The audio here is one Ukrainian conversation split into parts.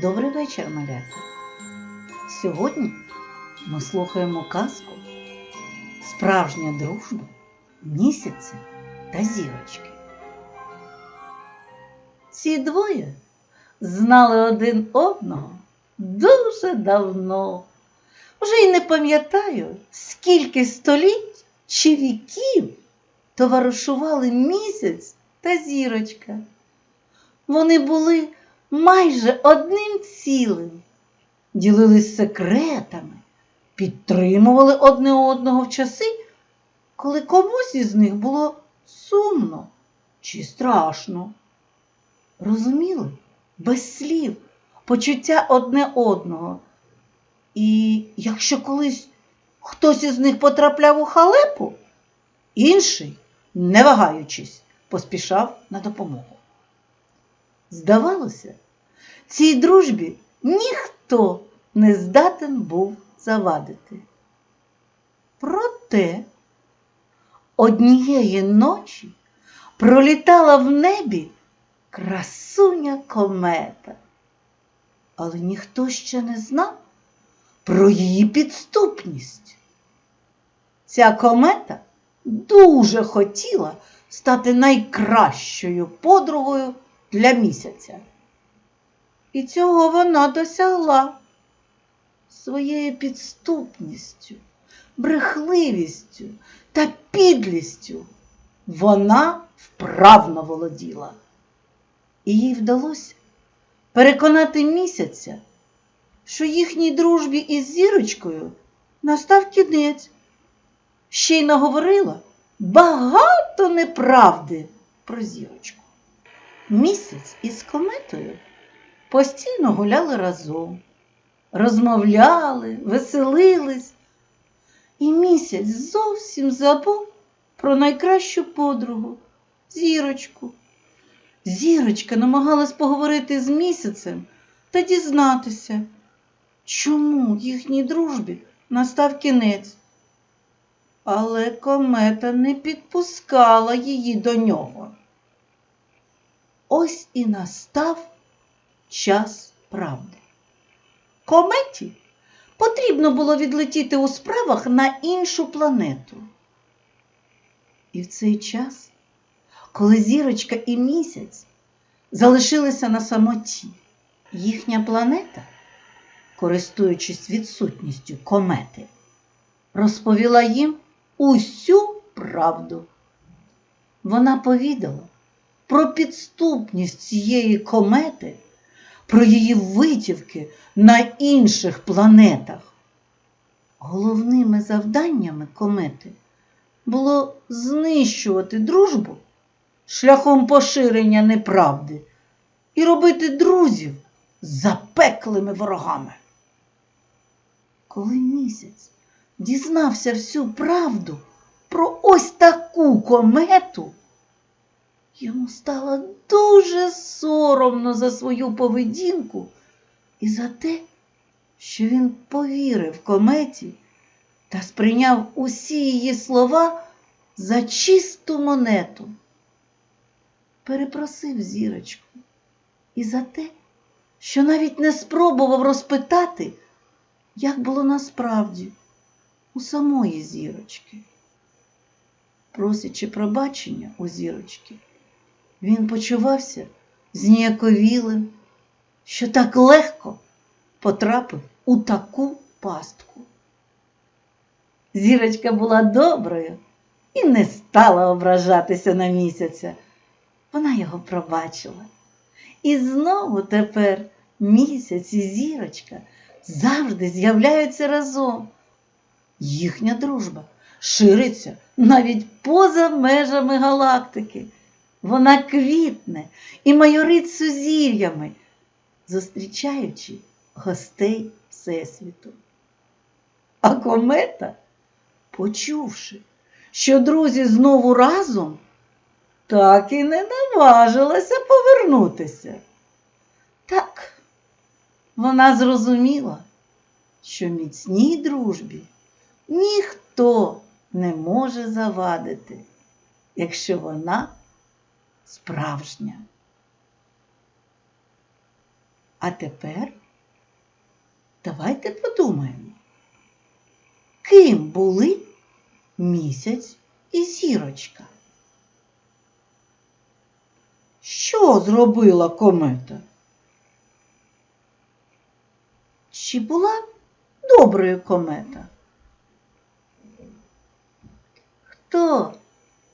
Добрий вечір, малята. Сьогодні ми слухаємо казку Справжня дружба місяця та зірочки. Ці двоє знали один одного дуже давно. Вже й не пам'ятаю, скільки століть чи віків товаришували місяць та зірочка. Вони були майже одним цілим, ділились секретами, підтримували одне одного в часи, коли комусь із них було сумно чи страшно. Розуміли без слів почуття одне одного. І якщо колись хтось із них потрапляв у халепу, інший, не вагаючись, поспішав на допомогу. Здавалося, цій дружбі ніхто не здатен був завадити. Проте однієї ночі пролітала в небі красуня комета, але ніхто ще не знав про її підступність. Ця комета дуже хотіла стати найкращою подругою для місяця. І цього вона досягла своєю підступністю, брехливістю та підлістю. Вона вправно володіла. І їй вдалося переконати місяця, що їхній дружбі із зірочкою настав кінець. Ще й наговорила багато неправди про зірочку. Місяць із кометою постійно гуляли разом, розмовляли, веселились, і місяць зовсім забув про найкращу подругу зірочку. Зірочка намагалась поговорити з місяцем та дізнатися, чому їхній дружбі настав кінець. Але комета не підпускала її до нього. Ось і настав час правди. Кометі потрібно було відлетіти у справах на іншу планету. І в цей час, коли зірочка і місяць залишилися на самоті, їхня планета, користуючись відсутністю комети, розповіла їм усю правду. Вона повідала про підступність цієї комети, про її витівки на інших планетах. Головними завданнями комети було знищувати дружбу шляхом поширення неправди і робити друзів запеклими ворогами. Коли місяць дізнався всю правду про ось таку комету, йому стало дуже соромно за свою поведінку і за те, що він повірив кометі та сприйняв усі її слова за чисту монету. Перепросив зірочку і за те, що навіть не спробував розпитати, як було насправді у самої зірочки. Просячи пробачення у зірочки, він почувався зніяковілим, що так легко потрапив у таку пастку. Зірочка була доброю і не стала ображатися на місяця. Вона його пробачила. І знову тепер місяць і зірочка завжди з'являються разом. Їхня дружба шириться навіть поза межами галактики. Вона квітне і майорить сузір'ями, зустрічаючи гостей Всесвіту. А комета, почувши, що друзі знову разом, так і не наважилася повернутися. Так, вона зрозуміла, що міцній дружбі ніхто не може завадити, якщо вона справжня. А тепер давайте подумаємо, ким були місяць і зірочка? Що зробила комета? Чи була доброю комета? Хто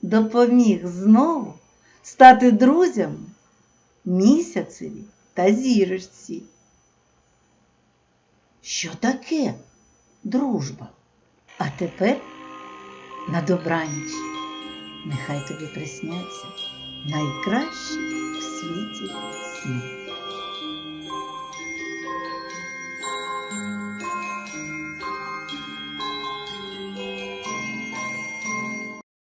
допоміг знову стати друзями місяцеві та зірочці? Що таке дружба? А тепер на добраніч. Нехай тобі присняться найкращі в світі сни.